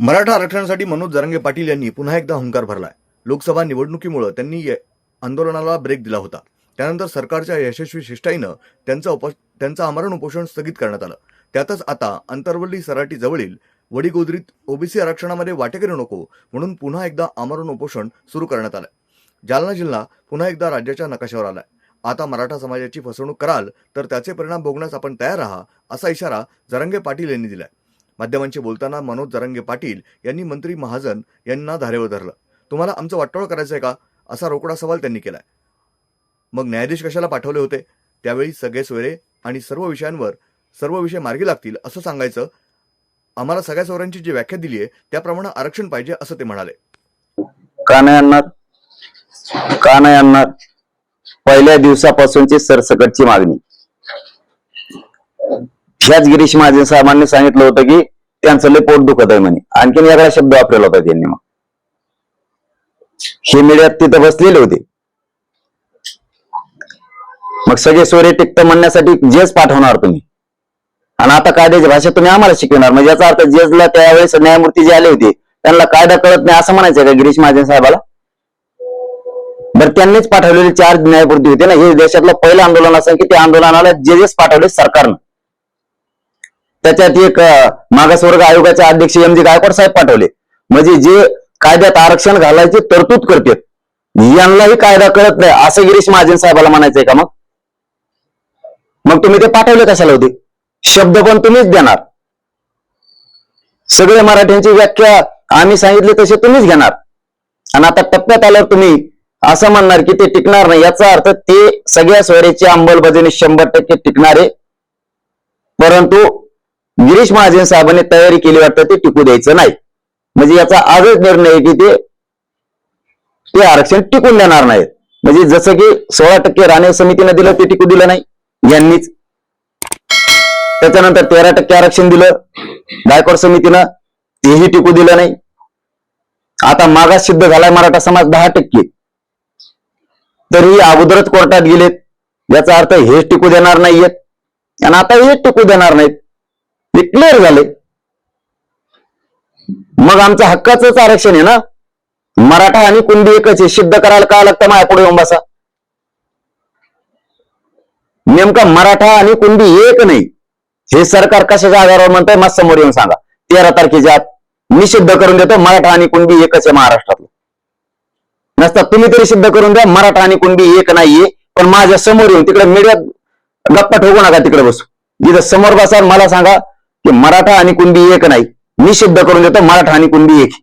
मराठा आरक्षणासाठी मनोज जरांगे पाटील यांनी पुन्हा एकदा हुंकार भरलाय. लोकसभा निवडणुकीमुळे त्यांनी आंदोलनाला ब्रेक दिला होता. त्यानंतर सरकारच्या यशस्वी शिष्टाईनं त्यांचं उप त्यांचं आमरण उपोषण स्थगित करण्यात आलं. त्यातच आता अंतरवल्ली सराटी जवळील वडीगोदरीत ओबीसी आरक्षणामध्ये वाटेकरी नको म्हणून पुन्हा एकदा आमरण उपोषण सुरू करण्यात आलं जालना जिल्हा पुन्हा एकदा राज्याच्या नकाशावर आलाय. आता मराठा समाजाची फसवणूक कराल तर त्याचे परिणाम भोगण्यास आपण तयार राहा असा इशारा जरंगे पाटील यांनी दिलाय. माध्यमांशी बोलताना मनोज जरंगे पाटील यांनी मंत्री महाजन यांना धारेवर धरलं. तुम्हाला आमचं वाटोळ करायचं आहे का? असा रोकडा सवाल त्यांनी केलाय. मग न्यायाधीश कशाला पाठवले होते? त्यावेळी सगळे सोयरे आणि सर्व विषयांवर सर्व विषय मार्गी लागतील असं सांगायचं. आम्हाला सगळ्या सोयऱ्यांची जी व्याख्या दिली आहे त्याप्रमाणे आरक्षण पाहिजे असं ते म्हणाले. का नाही काना का नाही पहिल्या दिवसापासूनची सरसकटची मागणी. ह्याच गिरीश महाजन साहेबांनी सांगितलं होतं की त्यांचं लय पोट दुखत आहे म्हणे. आणखीन वेगळा शब्द वापरला होता त्यांनी मग. हे मीडियात तिथं बसलेले होते. मग सगळे सोरे टिकत म्हणण्यासाठी जेज पाठवणार तुम्ही. आणि आता कायद्याची भाषा तुम्ही आम्हाला शिकवणार. म्हणजे याचा अर्थ जेजला त्यावेळेस न्यायमूर्ती जे आले होते त्यांना कायदा कळत नाही असं म्हणायचं का गिरीश महाजन साहेबाला? बरं त्यांनीच पाठवलेले चार न्यायमूर्ती होते ना. हे देशातलं पहिलं आंदोलन असं की त्या आंदोलनाला जेजेस पाठवले सरकारनं. त्याच्यात एक मागासवर्ग आयोगाचे अध्यक्ष एम जी गायकवाड साहेब पाठवले. म्हणजे जे कायद्यात आरक्षण घालायची तरतूद करते. यांनाही कायदा कळत नाही. असं गिरीश महाजन साहेबाला म्हणायचंय का मग? मग तुम्ही ते पाठवले कशाला होते? शब्द पण तुम्हीच देणार. सगळे मराठ्यांची व्याख्या आम्ही सांगितली तसे तुम्हीच घेणार. आणि आता टप्प्यात आल्यावर तुम्ही असं म्हणणार की ते टिकणार नाही. याचा अर्थ ते सगळ्या स्वरेची अंमलबजावणी शंभर टक्के टिकणार. आहे परंतु गिरीश महाजन साहेबांनी तयारी केली वाटतं ते टिकू द्यायचं नाही. म्हणजे याचा आजच निर्णय आहे की ते ते आरक्षण टिकून देणार नाहीत. म्हणजे जसं की सोळा टक्के राणे समितीनं दिलं ते टिकू दिलं नाही. यांनीच. त्याच्यानंतर तेरा टक्के आरक्षण दिलं. गायकवाड समितीनं तेही टिकू दिलं नाही. आता मागास सिद्ध झालाय मराठा समाज दहा टक्के. तरी अगोदरच कोर्टात गेलेत. याचा अर्थ हेच टिकू देणार नाहीयेत. आणि आता हेच टिकू देणार नाहीत. हे क्लिअर झाले. मग आमचं हक्काचंच आरक्षण आहे ना? मराठा आणि कुंडी एकच आहे. सिद्ध करायला का लागतं माया पुढे येऊन बसा? नेमका मराठा आणि कुंडी एक नाही. हे सरकार कशाच्या आधारावर म्हणतंय? मग समोर येऊन सांगा. तेरा तारखेच्या आत मी सिद्ध करून देतो मराठा आणि कुंडी एकच आहे महाराष्ट्रातलं. नसता तुम्ही तरी सिद्ध करून द्या मराठा आणि कुंडी एक नाहीये. पण माझ्यासमोर येऊन तिकडे मीडियात गप्पा ठोकू नका तिकडे बसू. जिथं समोर बसा मला सांगा की मराठा आणि कुणबी एक नाही. मी सिद्ध करून देतो मराठा आणि कुणबी एक.